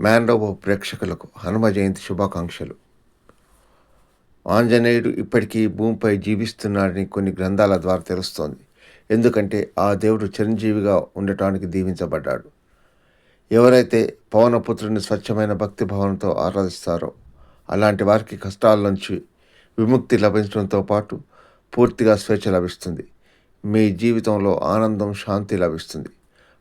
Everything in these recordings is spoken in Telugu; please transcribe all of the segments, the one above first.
మ్యాన్రోబో ప్రేక్షకులకు హనుమ జయంతి శుభాకాంక్షలు. ఆంజనేయుడు ఇప్పటికీ భూమిపై జీవిస్తున్నాడని కొన్ని గ్రంథాల ద్వారా తెలుస్తోంది. ఎందుకంటే ఆ దేవుడు చిరంజీవిగా ఉండటానికి దీవించబడ్డాడు. ఎవరైతే పవనపుత్రుని స్వచ్ఛమైన భక్తి భావనతో ఆరాధిస్తారో అలాంటి వారికి కష్టాల నుంచి విముక్తి లభించడంతో పాటు పూర్తిగా స్వేచ్ఛ లభిస్తుంది. మీ జీవితంలో ఆనందం శాంతి లభిస్తుంది.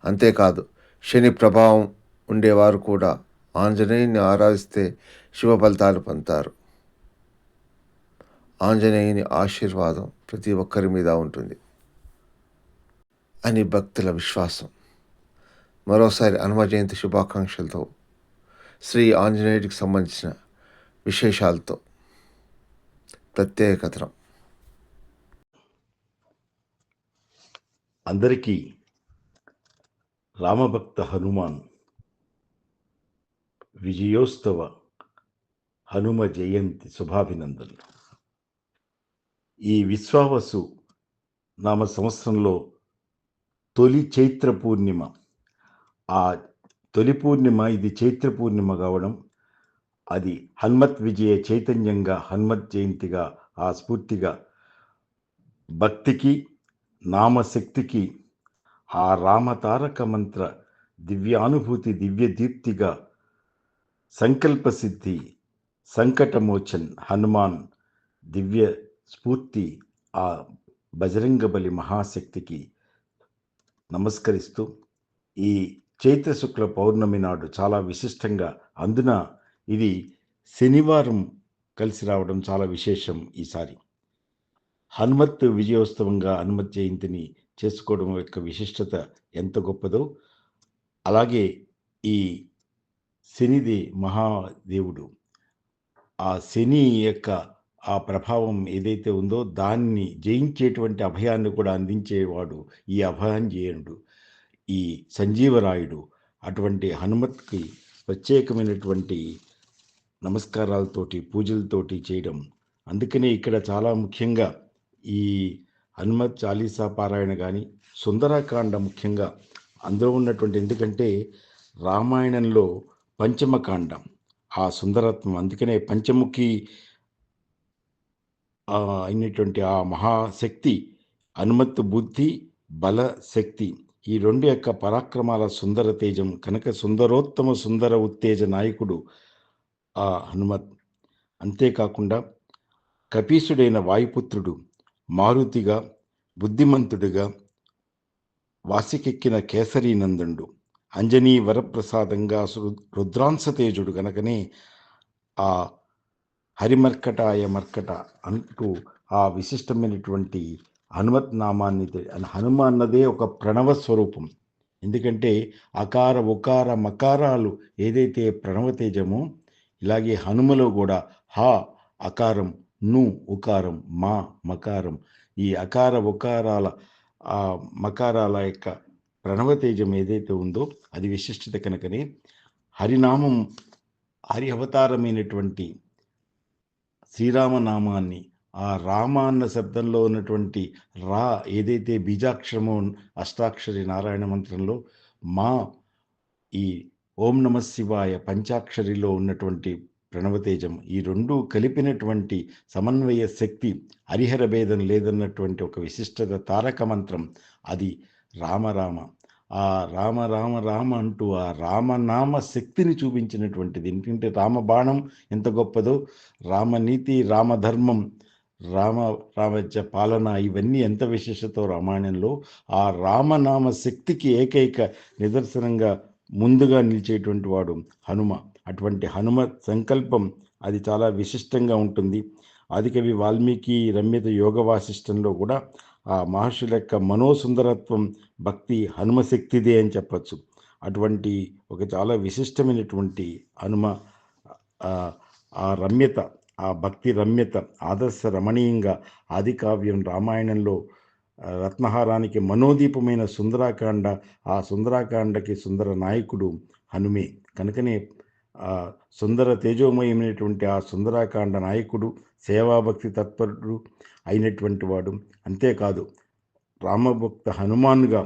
అంతేకాదు శని ప్రభావం ఉండేవారు కూడా ఆంజనేయుని ఆరాధిస్తే శుభ ఫలితాలు పొందుతారు. ఆంజనేయుని ఆశీర్వాదం ప్రతి ఒక్కరి మీద ఉంటుంది అని భక్తుల విశ్వాసం. మరోసారి హనుమ జయంతి శుభాకాంక్షలతో శ్రీ ఆంజనేయుడికి సంబంధించిన విశేషాలతో ప్రత్యేకతరం అందరికీ రామభక్త హనుమాన్ విజయోత్సవ హనుమ జయంతి శుభాభినందనలు. ఈ విశ్వావసు నామ సంవత్సరంలో తొలి చైత్ర పూర్ణిమ. ఆ తొలి పూర్ణిమ ఇది చైత్ర పూర్ణిమ కావడం అది హనుమత్ విజయ చైతన్యంగా హనుమత్ జయంతిగా ఆ స్ఫూర్తిగా భక్తికి నామశక్తికి ఆ రామతారక మంత్ర దివ్యానుభూతి దివ్య దీప్తిగా సంకల్ప సిద్ధి సంకటమోచన్ హనుమాన్ దివ్య స్ఫూర్తి ఆ బజరంగబలి మహాశక్తికి నమస్కరిస్తూ ఈ చైత్ర శుక్ల పౌర్ణమి నాడు చాలా విశిష్టంగా అందున ఇది శనివారం కలిసి రావడం చాలా విశేషం ఈసారి. హనుమత్ విజయోత్సవంగా హనుమత్ జయంతిని చేసుకోవడం యొక్క విశిష్టత ఎంత గొప్పదో అలాగే ఈ శనిది మహాదేవుడు. ఆ శని యొక్క ఆ ప్రభావం ఏదైతే ఉందో దాన్ని జయించేటువంటి అభయాన్ని కూడా అందించేవాడు ఈ అభయాంజేయుడు ఈ సంజీవరాయుడు అటువంటి హనుమత్కి ప్రత్యేకమైనటువంటి నమస్కారాలతోటి పూజలతోటి చేయడం. అందుకనే ఇక్కడ చాలా ముఖ్యంగా ఈ హనుమత్ చాలీసా పారాయణ కానీ సుందరకాండ ముఖ్యంగా అందులో ఉన్నటువంటి ఎందుకంటే రామాయణంలో పంచమకాండం. ఆ సుందరత్వం అందుకనే పంచముఖి అయినటువంటి ఆ మహాశక్తి అనుమతి బుద్ధి బల శక్తి ఈ రెండు యొక్క పరాక్రమాల సుందర తేజం కనుక సుందరోత్తమ సుందర ఉత్తేజ నాయకుడు ఆ హనుమత్. అంతేకాకుండా కపీసుడైన వాయుపుత్రుడు మారుతిగా బుద్ధిమంతుడిగా వాసికెక్కిన కేసరీనందుడు. అంజనీ వరప్రసాదంగా రుద్రాంశతేజుడు గనకనే ఆ హరిమర్కటాయ మర్కట అంటూ ఆ విశిష్టమైనటువంటి హనుమత్ నామాన్ని హనుమ అన్నదే ఒక ప్రణవ స్వరూపం. ఎందుకంటే అకార ఉకార మకారాలు ఏదైతే ప్రణవతేజమో ఇలాగే హనుమలో కూడా హా అకారం ను ఉకారం మా మకారం ఈ అకార ఉకారాల ఆ మకారాల యొక్క ప్రణవతేజం ఏదైతే ఉందో అది విశిష్టత కనుకనే హరినామం హరి అవతారమైనటువంటి శ్రీరామనామాన్ని ఆ రామ అన్న శబ్దంలో ఉన్నటువంటి రా ఏదైతే బీజాక్షరమో అష్టాక్షరి నారాయణ మంత్రంలో మా ఈ ఓం నమ శివాయ పంచాక్షరిలో ఉన్నటువంటి ప్రణవతేజం ఈ రెండు కలిపినటువంటి సమన్వయ శక్తి హరిహర భేదం లేదన్నటువంటి ఒక విశిష్టత తారక మంత్రం అది రామరామ ఆ రామ రామ రామ అంటూ ఆ రామనామ శక్తిని చూపించినటువంటిది. ఎందుకంటే రామబాణం ఎంత గొప్పదో. రామనీతి రామధర్మం రామ రామజ్య పాలన ఇవన్నీ ఎంత విశేషతో రామాయణంలో. ఆ రామనామ శక్తికి ఏకైక నిదర్శనంగా ముందుగా నిలిచేటువంటి వాడు హనుమ. అటువంటి హనుమ సంకల్పం అది చాలా విశిష్టంగా ఉంటుంది. ఆదికవి వాల్మీకి రమ్యత యోగ వాసిష్టంలో కూడా ఆ మహర్షుల యొక్క మనోసుందరత్వం భక్తి హనుమశక్తిదే అని చెప్పచ్చు. అటువంటి ఒక చాలా విశిష్టమైనటువంటి హనుమ ఆ రమ్యత ఆ భక్తి రమ్యత ఆదర్శ రమణీయంగా ఆది కావ్యం రామాయణంలో రత్నహారానికి మనోదీపమైన సుందరాకాండ ఆ సుందరాకాండకి సుందర నాయకుడు హనుమే. కనుకనే సుందర తేజోమయమైనటువంటి ఆ సుందరాకాండ నాయకుడు సేవాభక్తి తత్పరుడు అయినటువంటి వాడు. అంతేకాదు రామభక్త హనుమాన్గా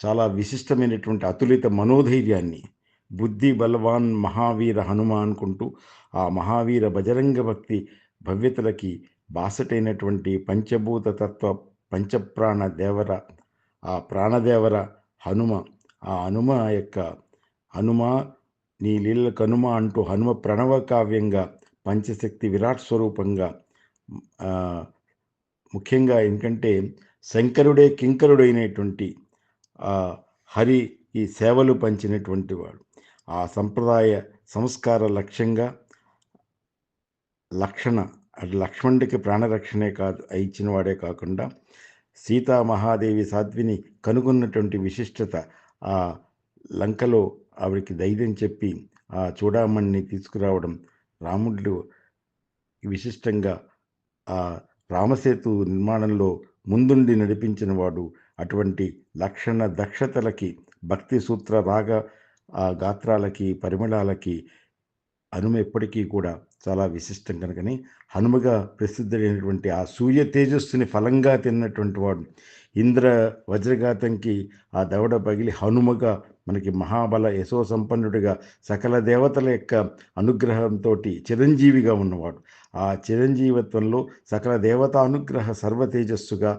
చాలా విశిష్టమైనటువంటి అతులిత మనోధైర్యాన్ని బుద్ధి బలవాన్ మహావీర హనుమ అనుకుంటూ ఆ మహావీర బజరంగ భక్తి భవ్యతలకి బాసటైనటువంటి పంచభూత తత్వ పంచప్రాణ దేవర ఆ ప్రాణదేవర హనుమ ఆ హనుమ యొక్క హనుమ నీ లీల కనుమ అంటూ హనుమ ప్రణవ కావ్యంగా పంచశక్తి విరాట్ స్వరూపంగా ముఖ్యంగా ఏంటంటే శంకరుడే కింకరుడైనటువంటి హరి ఈ సేవలు పంచినటువంటి వాడు. ఆ సంప్రదాయ సంస్కార లక్ష్యంగా లక్షణ అటు లక్ష్మణుడికి ప్రాణరక్షణే కాదు ఇచ్చిన వాడే కాకుండా సీతా మహాదేవి సాధ్విని కనుగొన్నటువంటి విశిష్టత ఆ లంకలో ఆవిడికి ధైర్యం చెప్పి ఆ చూడామణిని తీసుకురావడం రాముడు విశిష్టంగా ఆ రామసేతు నిర్మాణంలో ముందుండి నడిపించిన వాడు. అటువంటి లక్షణ దక్షతలకి భక్తి సూత్ర రాగ ఆ గాత్రాలకి పరిమళాలకి హనుమ ఎప్పటికీ కూడా చాలా విశిష్టం కనుకని హనుమగా ప్రసిద్ధుడైనటువంటి ఆ సూర్య తేజస్సుని ఫలంగా తిన్నటువంటి వాడు. ఇంద్ర వజ్రఘాతంకి ఆ దవడ పగిలి హనుమగా మనకి మహాబల యశో సంపన్నుడిగా సకల దేవతల యొక్క అనుగ్రహంతో చిరంజీవిగా ఉన్నవాడు. ఆ చిరంజీవత్వంలో సకల దేవతా అనుగ్రహ సర్వతేజస్సుగా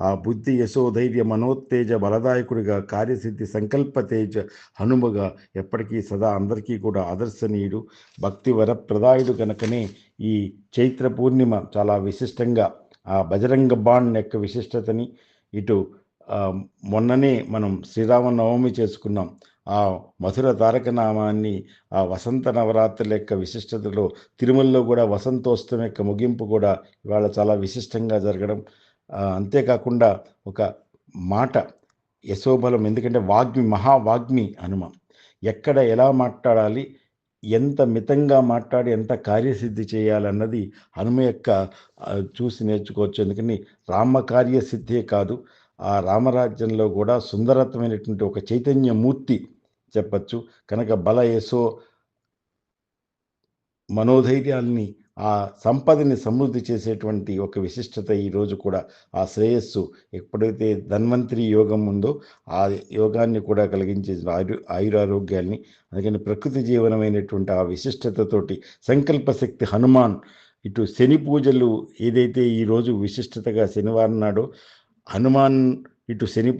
ఆ బుద్ధి యశోధైర్య మనోత్తేజ బలదాయకుడిగా కార్యసిద్ధి సంకల్ప తేజ హనుమగా ఎప్పటికీ సదా అందరికీ కూడా ఆదర్శనీయుడు భక్తి వరప్రదాయుడు కనుకనే ఈ చైత్ర పూర్ణిమ చాలా విశిష్టంగా ఆ బజరంగ బాణ్ యొక్క విశిష్టతని ఇటు మొన్ననే మనం శ్రీరామనవమి చేసుకున్నాం. ఆ మధుర తారక నామాన్ని ఆ వసంత నవరాత్రుల యొక్క విశిష్టతలో తిరుమలలో కూడా వసంతోత్సవం యొక్క ముగింపు కూడా ఇవాళ చాలా విశిష్టంగా జరగడం అంతేకాకుండా ఒక మాట యశోబలం ఎందుకంటే వాగ్మి మహావాగ్మి హనుమ. ఎక్కడ ఎలా మాట్లాడాలి ఎంత మితంగా మాట్లాడి ఎంత కార్యసిద్ధి చేయాలన్నది హనుమ యొక్క చూసి నేర్చుకోవచ్చు. ఎందుకని రామ కార్యసిద్ధే కాదు ఆ రామరాజ్యంలో కూడా సుందరత్వమైనటువంటి ఒక చైతన్య మూర్తి చెప్పచ్చు. కనుక బల యశో మనోధైర్యాల్ని ఆ సంపదని సమృద్ధి చేసేటువంటి ఒక విశిష్టత ఈరోజు కూడా ఆ శ్రేయస్సు ఎప్పుడైతే ధన్వంతరి యోగం ఉందో ఆ యోగాన్ని కూడా కలిగించే ఆయు ఆయురారోగ్యాల్ని అందుకని ప్రకృతి జీవనమైనటువంటి ఆ విశిష్టతతోటి సంకల్పశక్తి హనుమాన్ ఇటు శని పూజలు ఏదైతే ఈరోజు విశిష్టతగా శనివారం నాడు హనుమాన్ ఇటు శని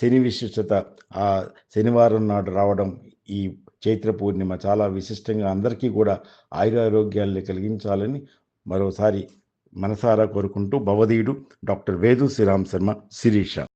శని విశిష్టత ఆ శనివారం నాడు రావడం ఈ చైత్ర పూర్ణిమ చాలా విశిష్టంగా అందరికీ కూడా ఆయురారోగ్యాల్ని కలిగించాలని మరోసారి మనసారా కోరుకుంటూ భవధీయుడు డాక్టర్ వేదు శ్రీరామ్ శర్మ శిరీష.